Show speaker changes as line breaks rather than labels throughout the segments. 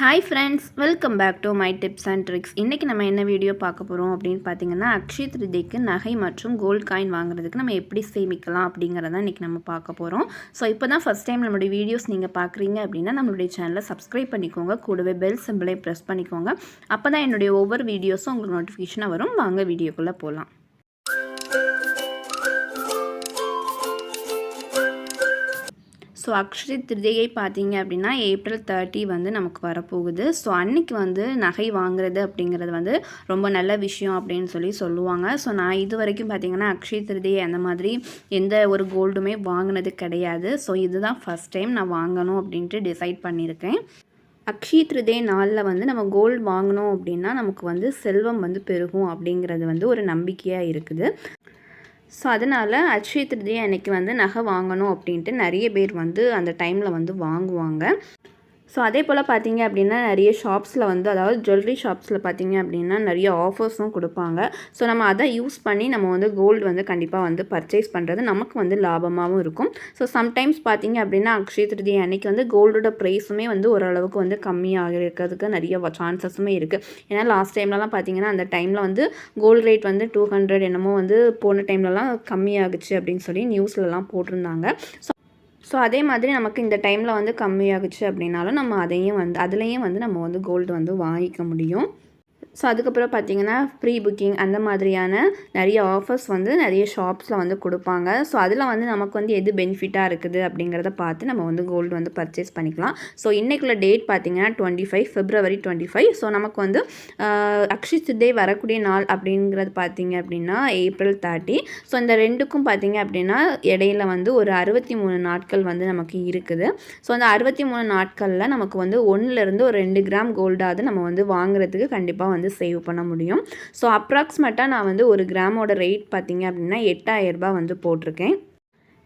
Hi friends welcome back to my tips and tricks இன்றைக்கி நம்ம என்ன வீடியோ பார்க்க போகிறோம் அப்படின்னு பார்த்தீங்கன்னா அக்ஷய திருதிக்கு நகை மற்றும் கோல்ட் காயின் வாங்குறதுக்கு நம்ம எப்படி சேமிக்கலாம் அப்படிங்கிறத இன்றைக்கி நம்ம பார்க்க போகிறோம் ஸோ இப்போ தான் ஃபஸ்ட் டைம் நம்மளுடைய வீடியோஸ் நீங்கள் பார்க்குறீங்க அப்படின்னா நம்மளுடைய சேனலை சப்ஸ்கிரைப் பண்ணிக்கோங்க. கூடவே பெல் சிம்பிளை ப்ரெஸ் பண்ணிக்கோங்க. அப்போ தான் என்னுடைய ஒவ்வொரு வீடியோஸும் உங்களுக்கு நோட்டிஃபிகேஷனாக வரும். வாங்க வீடியோக்குள்ளே போகலாம் ஸோ அக்ஷய திருதியை பார்த்தீங்க அப்படின்னா ஏப்ரல் தேர்ட்டி வந்து நமக்கு வரப்போகுது. ஸோ அன்னைக்கு வந்து நகை வாங்குறது அப்படிங்கிறது வந்து ரொம்ப நல்ல விஷயம் அப்படின்னு சொல்லி சொல்லுவாங்க. ஸோ நான் இது வரைக்கும் பார்த்தீங்கன்னா அக்ஷய திருதியை அந்த மாதிரி எந்த ஒரு கோல்டுமே வாங்கினது கிடையாது. ஸோ இதுதான் ஃபஸ்ட் டைம் நான் வாங்கணும் அப்படின்ட்டு டிசைட் பண்ணியிருக்கேன். அக்ஷய திருதே நாளில் வந்து நம்ம கோல்டு வாங்கினோம் அப்படின்னா நமக்கு வந்து செல்வம் வந்து பெருகும் அப்படிங்கிறது வந்து ஒரு நம்பிக்கையாக இருக்குது. ஸோ அதனால் அக்ஷய திருதியை அன்றைக்கி வந்து நகை வாங்கணும் அப்படின்ட்டு நிறைய பேர் வந்து அந்த டைமில் வந்து வாங்குவாங்க. ஸோ அதே போல் பார்த்தீங்க அப்படின்னா நிறைய ஷாப்ஸில் வந்து அதாவது ஜுவல்லரி ஷாப்ஸில் பார்த்தீங்க அப்படின்னா நிறைய ஆஃபர்ஸும் கொடுப்பாங்க. ஸோ நம்ம அதை யூஸ் பண்ணி நம்ம வந்து கோல்டு வந்து கண்டிப்பாக வந்து பர்ச்சேஸ் பண்ணுறது நமக்கு வந்து லாபமாகவும் இருக்கும். ஸோ சம்டைம்ஸ் பார்த்தீங்க அப்படின்னா அக்ஷய திருதி அன்னைக்கு வந்து கோல்டோட ப்ரைஸுமே வந்து ஓரளவுக்கு வந்து கம்மியாக இருக்கிறதுக்கு நிறைய சான்சஸுமே இருக்குது ஏன்னா லாஸ்ட் டைம்லலாம் பார்த்தீங்கன்னா அந்த டைமில் வந்து கோல்டு ரேட் வந்து டூ ஹண்ட்ரட் என்னமோ வந்து போன டைம்லலாம் கம்மியாகுச்சு அப்படின்னு சொல்லி நியூஸ்லலாம் போட்டிருந்தாங்க. ஸோ ஸோ அதே மாதிரி நமக்கு இந்த டைமில் வந்து கம்மியாகுச்சு அப்படின்னாலும் நம்ம அதையும் வந்து அதுலேயும் வந்து நம்ம வந்து கோல்டு வந்து வாங்கிக்க முடியும். ஸோ அதுக்கப்புறம் பார்த்தீங்கன்னா ப்ரீ புக்கிங் அந்த மாதிரியான நிறைய ஆஃபர்ஸ் வந்து நிறைய ஷாப்ஸில் வந்து கொடுப்பாங்க. ஸோ அதில் வந்து நமக்கு வந்து எது பெனிஃபிட்டாக இருக்குது அப்படிங்கிறத பார்த்து நம்ம வந்து கோல்டு வந்து பர்ச்சேஸ் பண்ணிக்கலாம். ஸோ இன்றைக்குள்ள டேட் பார்த்தீங்கன்னா twenty five February twenty five so நமக்கு வந்து அக்ஷி சித்தே வரக்கூடிய நாள் அப்படிங்கிறது பார்த்தீங்க அப்படின்னா ஏப்ரல் தேர்ட்டி ஸோ இந்த ரெண்டுக்கும் பார்த்தீங்க அப்படின்னா இடையில வந்து ஒரு அறுபத்தி மூணு நாட்கள் வந்து நமக்கு இருக்குது. ஸோ அந்த அறுபத்தி மூணு நாட்களில் நமக்கு வந்து ஒன்றுலேருந்து ஒரு ரெண்டு கிராம் கோல்டாவது நம்ம வந்து வாங்குறதுக்கு கண்டிப்பாக வந்து வந்து சேவ் பண்ண முடியும். ஸோ அப்ராக்சிமேட்டாக நான் வந்து ஒரு கிராமோட ரேட் பார்த்திங்க அப்படின்னா எட்டாயிரரூபா வந்து போட்டிருக்கேன்.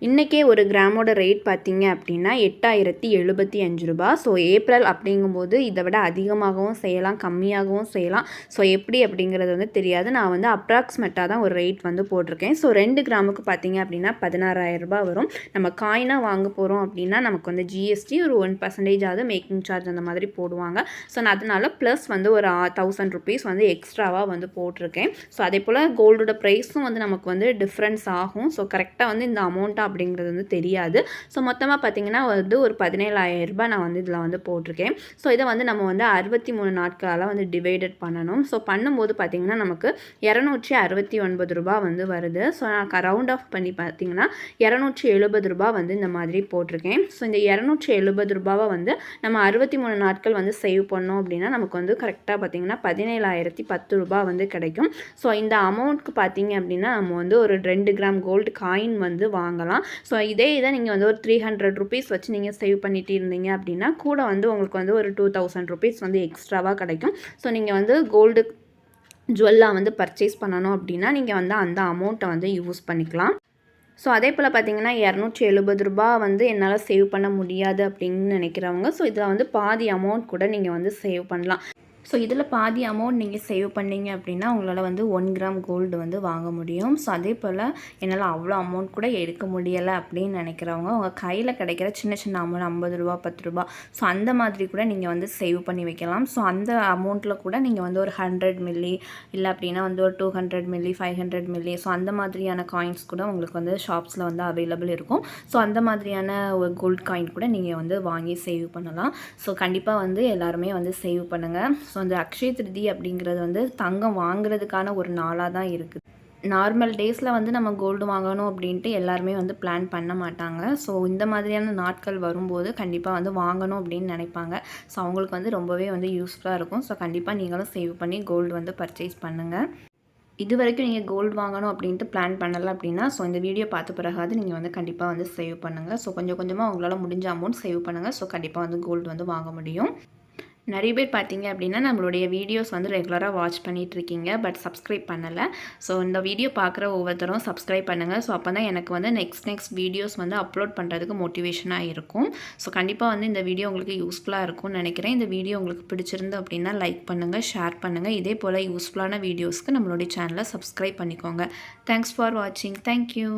இன்றைக்கே ஒரு கிராமோட ரேட் பார்த்திங்க அப்படின்னா எட்டாயிரத்தி எழுபத்தி அஞ்சு ரூபா. ஸோ ஏப்ரல் அப்படிங்கும்போது இதை விட அதிகமாகவும் செய்யலாம் கம்மியாகவும் செய்யலாம். ஸோ எப்படி அப்படிங்கிறது வந்து தெரியாது. நான் வந்து அப்ராக்சிமேட்டாக தான் ஒரு ரேட் வந்து போட்டிருக்கேன். ஸோ ரெண்டு கிராமுக்கு பார்த்திங்க அப்படின்னா பதினாறாயிரம் ரூபாய் வரும். நம்ம காயினாக வாங்க போகிறோம் அப்படின்னா நமக்கு வந்து ஜிஎஸ்டி ஒரு ஒன் பர்சன்டேஜாவது மேக்கிங் சார்ஜ் அந்த மாதிரி போடுவாங்க. ஸோ நான் அதனால் ப்ளஸ் வந்து ஒரு தௌசண்ட் ருபீஸ் வந்து எக்ஸ்ட்ராவாக வந்து போட்டிருக்கேன். ஸோ அதே போல் கோல்டோட ப்ரைஸும் வந்து நமக்கு வந்து டிஃப்ரென்ஸ் ஆகும். ஸோ கரெக்டாக வந்து இந்த அமௌண்ட்டாக அப்படிங்கிறது வந்து தெரியாது. ஸோ மொத்தமாக பார்த்திங்கன்னா வந்து ஒரு பதினேழாயிரம் ரூபாய் நான் வந்து இதில் வந்து போட்டிருக்கேன். ஸோ இதை வந்து நம்ம வந்து அறுபத்தி மூணு நாட்களால் வந்து டிவைடட் பண்ணணும். ஸோ பண்ணும்போது பார்த்திங்கன்னா நமக்கு இரநூற்றி அறுபத்தி ஒன்பது ரூபா வந்து வருது. ஸோ நான் ரவுண்ட் ஆஃப் பண்ணி பார்த்திங்கன்னா இரநூற்றி எழுபது ரூபா வந்து இந்த மாதிரி போட்டிருக்கேன். ஸோ இந்த இரநூற்றி எழுபது ரூபாவை வந்து நம்ம அறுபத்தி மூணு நாட்கள் வந்து சேவ் பண்ணோம் அப்படின்னா நமக்கு வந்து கரெக்டாக பார்த்திங்கன்னா பதினேழாயிரத்தி பத்து ரூபா வந்து கிடைக்கும். ஸோ இந்த அமௌண்ட்க்கு பார்த்திங்க அப்படின்னா நம்ம வந்து ஒரு ரெண்டு கிராம் கோல்டு காயின் வந்து வாங்கலாம். ஸோ இதே இதை நீங்கள் வந்து ஒரு த்ரீ ஹண்ட்ரட் ருபீஸ் வச்சு நீங்கள் சேவ் பண்ணிட்டு இருந்தீங்க அப்படின்னா கூட வந்து உங்களுக்கு வந்து ஒரு டூ தௌசண்ட் ருபீஸ் வந்து எக்ஸ்ட்ராவாக கிடைக்கும். ஸோ நீங்கள் வந்து கோல்டு ஜுவல்லாக வந்து பர்ச்சேஸ் பண்ணணும் அப்படின்னா நீங்கள் வந்து அந்த அமௌண்ட்டை வந்து யூஸ் பண்ணிக்கலாம். ஸோ அதே போல் பார்த்தீங்கன்னா இரநூற்றி எழுபது ரூபா வந்து என்னால் சேவ் பண்ண முடியாது அப்படின்னு நினைக்கிறவங்க. ஸோ இதில் வந்து பாதி அமௌண்ட் கூட நீங்கள் வந்து சேவ் பண்ணலாம். ஸோ இதில் பாதி அமௌண்ட் நீங்கள் சேவ் பண்ணிங்க அப்படின்னா உங்களால் வந்து ஒன் கிராம் கோல்டு வந்து வாங்க முடியும். ஸோ அதே போல் என்னால் அவ்வளோ அமௌண்ட் கூட எடுக்க முடியலை அப்படின்னு நினைக்கிறவங்க உங்கள் கையில் கிடைக்கிற சின்ன சின்ன அமௌண்ட் ஐம்பது ரூபா பத்து ரூபா ஸோ அந்த மாதிரி கூட நீங்கள் வந்து சேவ் பண்ணி வைக்கலாம். ஸோ அந்த அமௌண்ட்டில் கூட நீங்கள் வந்து ஒரு ஹண்ட்ரட் மில்லி இல்லை அப்படின்னா வந்து ஒரு two hundred milli five hundred milli so அந்த மாதிரியான காயின்ஸ் கூட உங்களுக்கு வந்து ஷாப்ஸில் வந்து அவைலபிள் இருக்கும். ஸோ அந்த மாதிரியான ஒரு கோல்ட் காயின் கூட நீங்கள் வந்து வாங்கி சேவ் பண்ணலாம். ஸோ கண்டிப்பாக வந்து எல்லாருமே வந்து சேவ் பண்ணுங்கள் ஸோ அந்த அக்ஷய திருதி அப்படிங்கிறது வந்து தங்கம் வாங்குறதுக்கான ஒரு நாளாக தான் இருக்குது நார்மல் டேஸில் வந்து நம்ம கோல்டு வாங்கணும் அப்படின்ட்டு எல்லாருமே வந்து பிளான் பண்ண மாட்டாங்க. ஸோ இந்த மாதிரியான நாட்கள் வரும்போது கண்டிப்பாக வந்து வாங்கணும் அப்படின்னு நினைப்பாங்க. ஸோ அவங்களுக்கு வந்து ரொம்பவே வந்து யூஸ்ஃபுல்லாக இருக்கும். ஸோ கண்டிப்பாக நீங்களும் சேவ் பண்ணி கோல்டு வந்து பர்ச்சேஸ் பண்ணுங்கள் இது வரைக்கும் நீங்கள் கோல்டு வாங்கணும் அப்படின்ட்டு பிளான் பண்ணலை அப்படின்னா ஸோ இந்த வீடியோ பார்த்த பிறகாது நீங்கள் வந்து கண்டிப்பாக வந்து சேவ் பண்ணுங்கள் ஸோ கொஞ்சம் கொஞ்சமாக உங்களால் முடிஞ்ச அமௌண்ட் சேவ் பண்ணுங்கள் ஸோ கண்டிப்பாக வந்து கோல்டு வந்து வாங்க முடியும். நிறைய பேர் பார்த்தீங்க அப்படின்னா நம்மளுடைய வீடியோஸ் வந்து ரெகுலராக வாட்ச் பண்ணிகிட்ருக்கீங்க பட் சப்ஸ்கிரைப் பண்ணலை. ஸோ இந்த வீடியோ பார்க்குற ஒவ்வொருத்தரும் சப்ஸ்கிரைப் பண்ணுங்கள் ஸோ அப்போ தான் எனக்கு வந்து நெக்ஸ்ட் நெக்ஸ்ட் வீடியோஸ் வந்து அப்லோட் பண்ணுறதுக்கு மோட்டிவேஷனாக இருக்கும். ஸோ கண்டிப்பாக வந்து இந்த வீடியோ உங்களுக்கு யூஸ்ஃபுல்லாக இருக்கும்னு நினைக்கிறேன். இந்த வீடியோ உங்களுக்கு பிடிச்சிருந்து அப்படின்னா லைக் பண்ணுங்கள் ஷேர் பண்ணுங்கள் இதே போல் யூஸ்ஃபுல்லான வீடியோஸ்க்கு நம்மளுடைய சேனலை சப்ஸ்கிரைப் பண்ணிக்கோங்க. தேங்க்ஸ் ஃபார் வாட்சிங் தேங்க்யூ